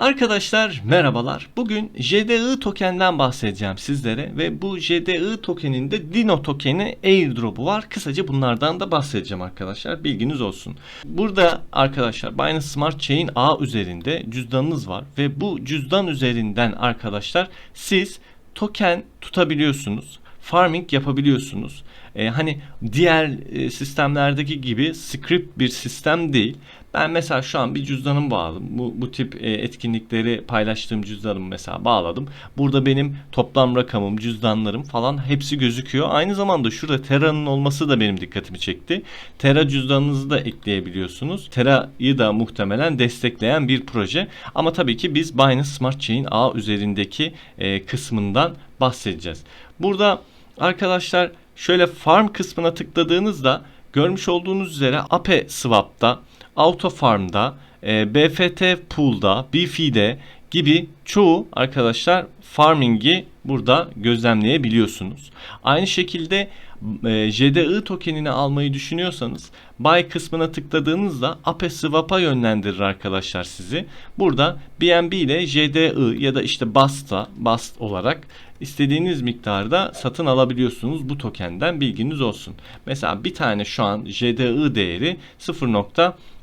Arkadaşlar merhabalar. Bugün JDI tokenden bahsedeceğim sizlere ve bu JDI tokeninde Dino tokeni airdrop'u var. Kısaca bunlardan da bahsedeceğim arkadaşlar. Bilginiz olsun. Burada arkadaşlar Binance Smart Chain ağ üzerinde cüzdanınız var ve bu cüzdan üzerinden arkadaşlar siz token tutabiliyorsunuz. Farming yapabiliyorsunuz. Ee, hani diğer e, sistemlerdeki gibi script bir sistem değil. Ben mesela şu an bir cüzdanım bağladım. Bu, bu tip e, etkinlikleri paylaştığım cüzdanımı mesela bağladım. Burada benim toplam rakamım, cüzdanlarım falan hepsi gözüküyor. Aynı zamanda şurada Terra'nın olması da benim dikkatimi çekti. Terra cüzdanınızı da ekleyebiliyorsunuz. Terra'yı da muhtemelen destekleyen bir proje. Ama tabii ki biz Binance Smart Chain ağ üzerindeki e, kısmından bahsedeceğiz. Burada arkadaşlar şöyle farm kısmına tıkladığınızda görmüş olduğunuz üzere Ape Swap'ta Auto Farm'da, e, BFT Pool'da, BF'de gibi çoğu arkadaşlar farming'i burada gözlemleyebiliyorsunuz. Aynı şekilde e, JDI tokenini almayı düşünüyorsanız buy kısmına tıkladığınızda Ape Swap'a yönlendirir arkadaşlar sizi. Burada BNB ile JDI ya da işte BASTA, BAST olarak istediğiniz miktarda satın alabiliyorsunuz bu tokenden bilginiz olsun. Mesela bir tane şu an JDI değeri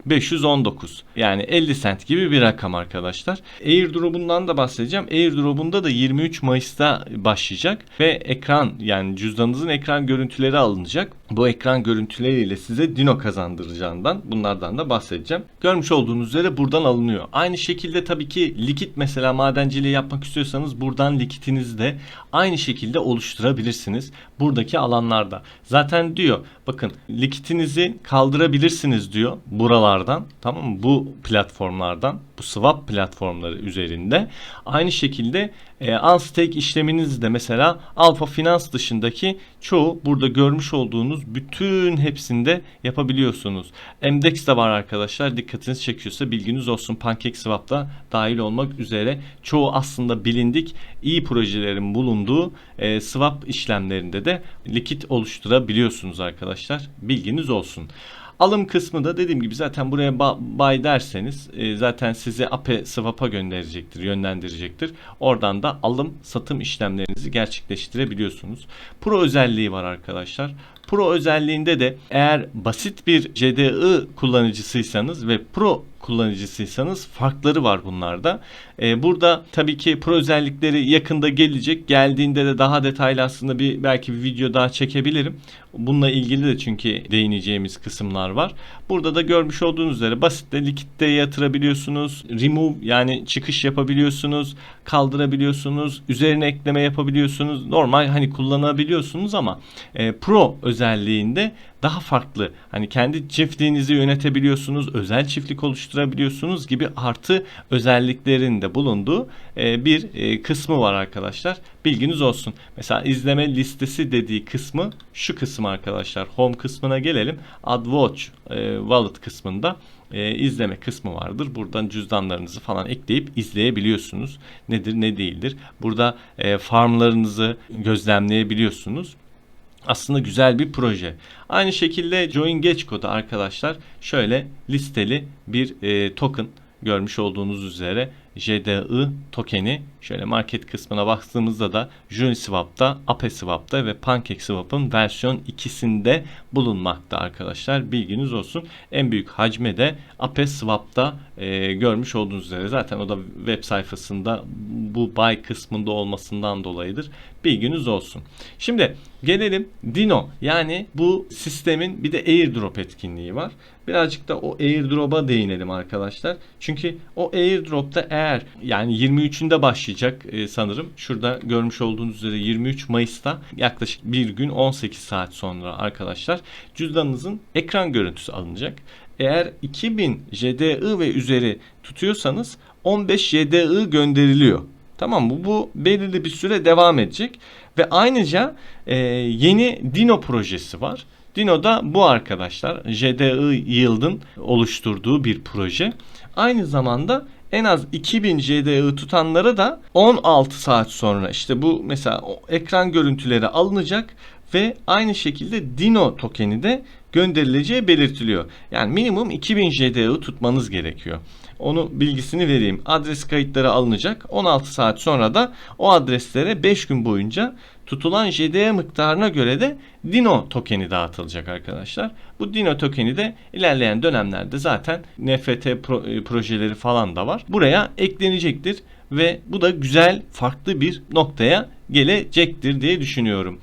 0.519 yani 50 sent gibi bir rakam arkadaşlar. Airdrop'undan da bahsedeceğim. Airdrop'unda da 23 Mayıs'ta başlayacak ve ekran yani cüzdanınızın ekran görüntüleri alınacak. Bu ekran görüntüleriyle size Dino kazandıracağından bunlardan da bahsedeceğim. Görmüş olduğunuz üzere buradan alınıyor. Aynı şekilde tabii ki likit mesela madenciliği yapmak istiyorsanız buradan likitinizi de aynı şekilde oluşturabilirsiniz. Buradaki alanlarda. Zaten diyor bakın likitinizi kaldırabilirsiniz diyor buralardan tamam mı? Bu platformlardan bu swap platformları üzerinde. Aynı şekilde e, unstake işleminizi de mesela Alfa Finans dışındaki çoğu burada görmüş olduğunuz bütün hepsinde yapabiliyorsunuz. MDEX de var arkadaşlar. Dikkatinizi çekiyorsa bilginiz olsun. PancakeSwap'ta dahil olmak üzere çoğu aslında bilindik iyi projelerin bulunduğu e, swap işlemlerinde de likit oluşturabiliyorsunuz arkadaşlar. Bilginiz olsun. Alım kısmı da dediğim gibi zaten buraya buy derseniz e, zaten sizi Ape Swap'a gönderecektir, yönlendirecektir. Oradan da alım satım işlemlerinizi gerçekleştirebiliyorsunuz. Pro özelliği var arkadaşlar. Pro özelliğinde de eğer basit bir JDI kullanıcısıysanız ve Pro kullanıcısıysanız farkları var bunlarda. Ee, burada tabii ki pro özellikleri yakında gelecek. Geldiğinde de daha detaylı aslında bir belki bir video daha çekebilirim. Bununla ilgili de çünkü değineceğimiz kısımlar var. Burada da görmüş olduğunuz üzere basitte likitte yatırabiliyorsunuz. Remove yani çıkış yapabiliyorsunuz. Kaldırabiliyorsunuz. Üzerine ekleme yapabiliyorsunuz. Normal hani kullanabiliyorsunuz ama e, pro özelliğinde daha farklı. Hani kendi çiftliğinizi yönetebiliyorsunuz, özel çiftlik oluşturabiliyorsunuz gibi artı özelliklerin de bulunduğu e, bir e, kısmı var arkadaşlar. Bilginiz olsun. Mesela izleme listesi dediği kısmı şu kısım arkadaşlar. Home kısmına gelelim. AdWatch e, Wallet kısmında izleme kısmı vardır. Buradan cüzdanlarınızı falan ekleyip izleyebiliyorsunuz. Nedir ne değildir. Burada farmlarınızı gözlemleyebiliyorsunuz aslında güzel bir proje. Aynı şekilde Join Geçko'da arkadaşlar şöyle listeli bir e, token görmüş olduğunuz üzere JDI tokeni şöyle market kısmına baktığımızda da Uniswap'ta, ApeSwap'ta ve PancakeSwap'ın versiyon ikisinde bulunmakta arkadaşlar. Bilginiz olsun. En büyük hacme de ApeSwap'ta e, görmüş olduğunuz üzere zaten o da web sayfasında bu buy kısmında olmasından dolayıdır. Bilginiz olsun. Şimdi gelelim Dino yani bu sistemin bir de airdrop etkinliği var. Birazcık da o airdrop'a değinelim arkadaşlar. Çünkü o airdrop'ta eğer yani 23'ünde başlayacak e, sanırım. Şurada görmüş olduğunuz üzere 23 Mayıs'ta yaklaşık bir gün 18 saat sonra arkadaşlar cüzdanınızın ekran görüntüsü alınacak. Eğer 2000 JDI ve üzeri tutuyorsanız 15 JDI gönderiliyor. Tamam mı? Bu belirli bir süre devam edecek. Ve ayrıca e, yeni Dino projesi var. Dino da bu arkadaşlar. JDI Yield'ın oluşturduğu bir proje. Aynı zamanda en az 2000 JDI tutanlara da 16 saat sonra işte bu mesela ekran görüntüleri alınacak ve aynı şekilde Dino tokeni de gönderileceği belirtiliyor. Yani minimum 2000 JDI tutmanız gerekiyor. Onu bilgisini vereyim. Adres kayıtları alınacak. 16 saat sonra da o adreslere 5 gün boyunca tutulan JDE miktarına göre de Dino tokeni dağıtılacak arkadaşlar. Bu Dino tokeni de ilerleyen dönemlerde zaten NFT e, projeleri falan da var. Buraya eklenecektir ve bu da güzel farklı bir noktaya gelecektir diye düşünüyorum.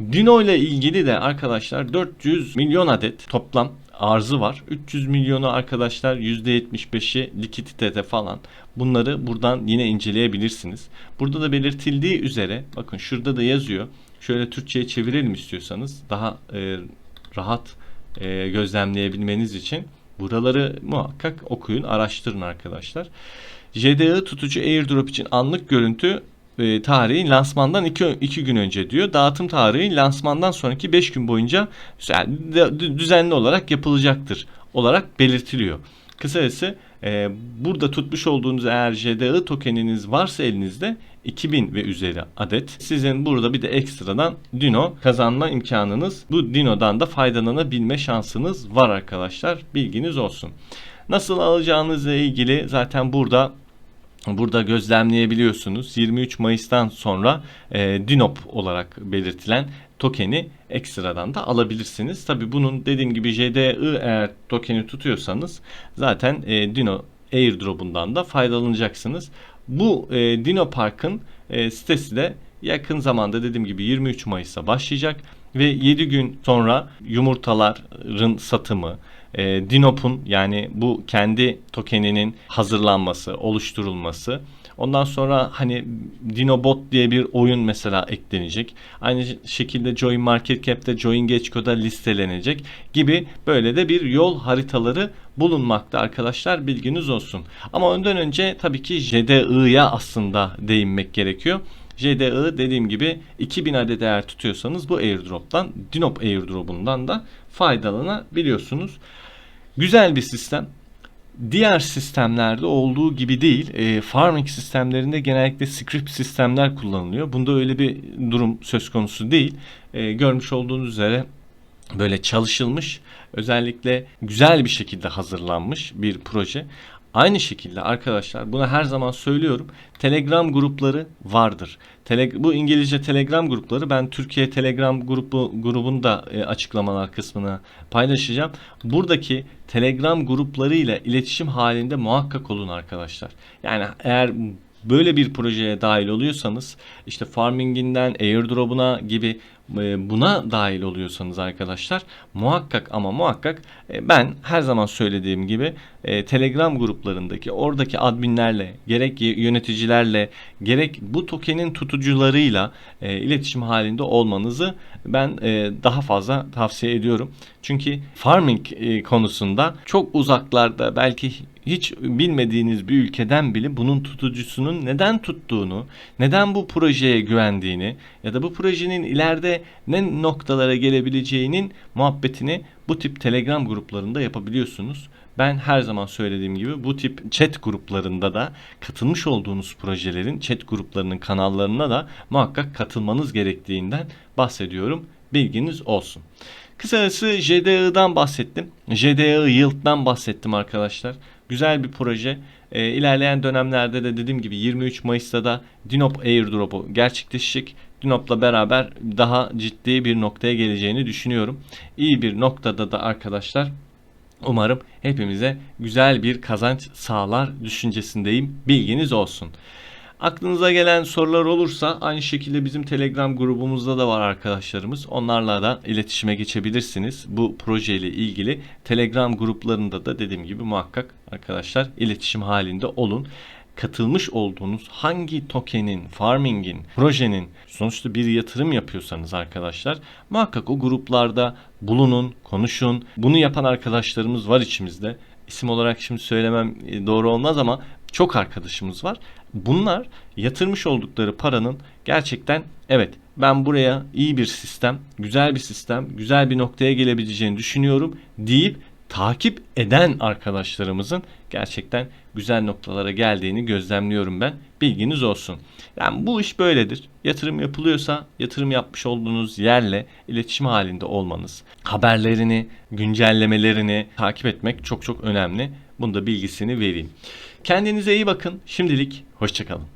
Dino ile ilgili de arkadaşlar 400 milyon adet toplam arzı var. 300 milyonu arkadaşlar %75'i likiditede falan. Bunları buradan yine inceleyebilirsiniz. Burada da belirtildiği üzere bakın şurada da yazıyor. Şöyle Türkçe'ye çevirelim istiyorsanız daha e, rahat e, gözlemleyebilmeniz için buraları muhakkak okuyun, araştırın arkadaşlar. JDE tutucu airdrop için anlık görüntü e, tarihi lansmandan 2 gün önce diyor. Dağıtım tarihi lansmandan sonraki 5 gün boyunca yani düzenli olarak yapılacaktır olarak belirtiliyor. Kısacası e, burada tutmuş olduğunuz eğer JDE tokeniniz varsa elinizde 2000 ve üzeri adet. Sizin burada bir de ekstradan Dino kazanma imkanınız, bu Dino'dan da faydalanabilme şansınız var arkadaşlar. Bilginiz olsun. Nasıl alacağınızla ilgili zaten burada Burada gözlemleyebiliyorsunuz. 23 Mayıs'tan sonra e, Dinop olarak belirtilen tokeni ekstradan da alabilirsiniz. Tabi bunun dediğim gibi JDI eğer tokeni tutuyorsanız zaten e, Dino airdrop'undan da faydalanacaksınız. Bu e, Dino Park'ın e, sitesi de yakın zamanda dediğim gibi 23 Mayıs'a başlayacak ve 7 gün sonra yumurtaların satımı, e, Dinop'un yani bu kendi tokeninin hazırlanması, oluşturulması. Ondan sonra hani Dinobot diye bir oyun mesela eklenecek. Aynı şekilde Join Market Cap'te Join Geçko'da listelenecek gibi böyle de bir yol haritaları bulunmakta arkadaşlar bilginiz olsun. Ama ondan önce tabii ki JDI'ya aslında değinmek gerekiyor. JDI dediğim gibi 2000 adet eğer tutuyorsanız bu airdrop'tan Dinop airdrop'undan da faydalanabiliyorsunuz. Güzel bir sistem. Diğer sistemlerde olduğu gibi değil. E, farming sistemlerinde genellikle script sistemler kullanılıyor. Bunda öyle bir durum söz konusu değil. E, görmüş olduğunuz üzere böyle çalışılmış, özellikle güzel bir şekilde hazırlanmış bir proje. Aynı şekilde arkadaşlar bunu her zaman söylüyorum. Telegram grupları vardır. Tele, bu İngilizce Telegram grupları ben Türkiye Telegram grubu grubunu da e, açıklamalar kısmına paylaşacağım. Buradaki Telegram gruplarıyla iletişim halinde muhakkak olun arkadaşlar. Yani eğer böyle bir projeye dahil oluyorsanız işte farminginden airdrop'una gibi e, buna dahil oluyorsanız arkadaşlar muhakkak ama muhakkak e, ben her zaman söylediğim gibi e, Telegram gruplarındaki oradaki adminlerle gerek yöneticilerle gerek bu tokenin tutucularıyla iletişim halinde olmanızı ben daha fazla tavsiye ediyorum. Çünkü farming konusunda çok uzaklarda belki hiç bilmediğiniz bir ülkeden bile bunun tutucusunun neden tuttuğunu, neden bu projeye güvendiğini ya da bu projenin ileride ne noktalara gelebileceğinin muhabbetini bu tip Telegram gruplarında yapabiliyorsunuz. Ben her zaman söylediğim gibi bu tip chat gruplarında da katılmış olduğunuz projelerin chat gruplarının kanallarına da muhakkak katılmanız gerektiğinden bahsediyorum. Bilginiz olsun. Kısacası JDI'den bahsettim. JDI Yield'dan bahsettim arkadaşlar. Güzel bir proje. E, ilerleyen dönemlerde de dediğim gibi 23 Mayıs'ta da Dinop Airdrop'u gerçekleşecek. Dinop'la beraber daha ciddi bir noktaya geleceğini düşünüyorum. İyi bir noktada da arkadaşlar umarım hepimize güzel bir kazanç sağlar düşüncesindeyim. Bilginiz olsun. Aklınıza gelen sorular olursa aynı şekilde bizim Telegram grubumuzda da var arkadaşlarımız. Onlarla da iletişime geçebilirsiniz. Bu projeyle ilgili Telegram gruplarında da dediğim gibi muhakkak arkadaşlar iletişim halinde olun katılmış olduğunuz hangi tokenin, farmingin, projenin sonuçta bir yatırım yapıyorsanız arkadaşlar muhakkak o gruplarda bulunun, konuşun. Bunu yapan arkadaşlarımız var içimizde. İsim olarak şimdi söylemem e, doğru olmaz ama çok arkadaşımız var. Bunlar yatırmış oldukları paranın gerçekten evet ben buraya iyi bir sistem, güzel bir sistem, güzel bir noktaya gelebileceğini düşünüyorum deyip takip eden arkadaşlarımızın gerçekten güzel noktalara geldiğini gözlemliyorum ben. Bilginiz olsun. Yani bu iş böyledir. Yatırım yapılıyorsa yatırım yapmış olduğunuz yerle iletişim halinde olmanız, haberlerini, güncellemelerini takip etmek çok çok önemli. Bunu da bilgisini vereyim. Kendinize iyi bakın. Şimdilik hoşçakalın.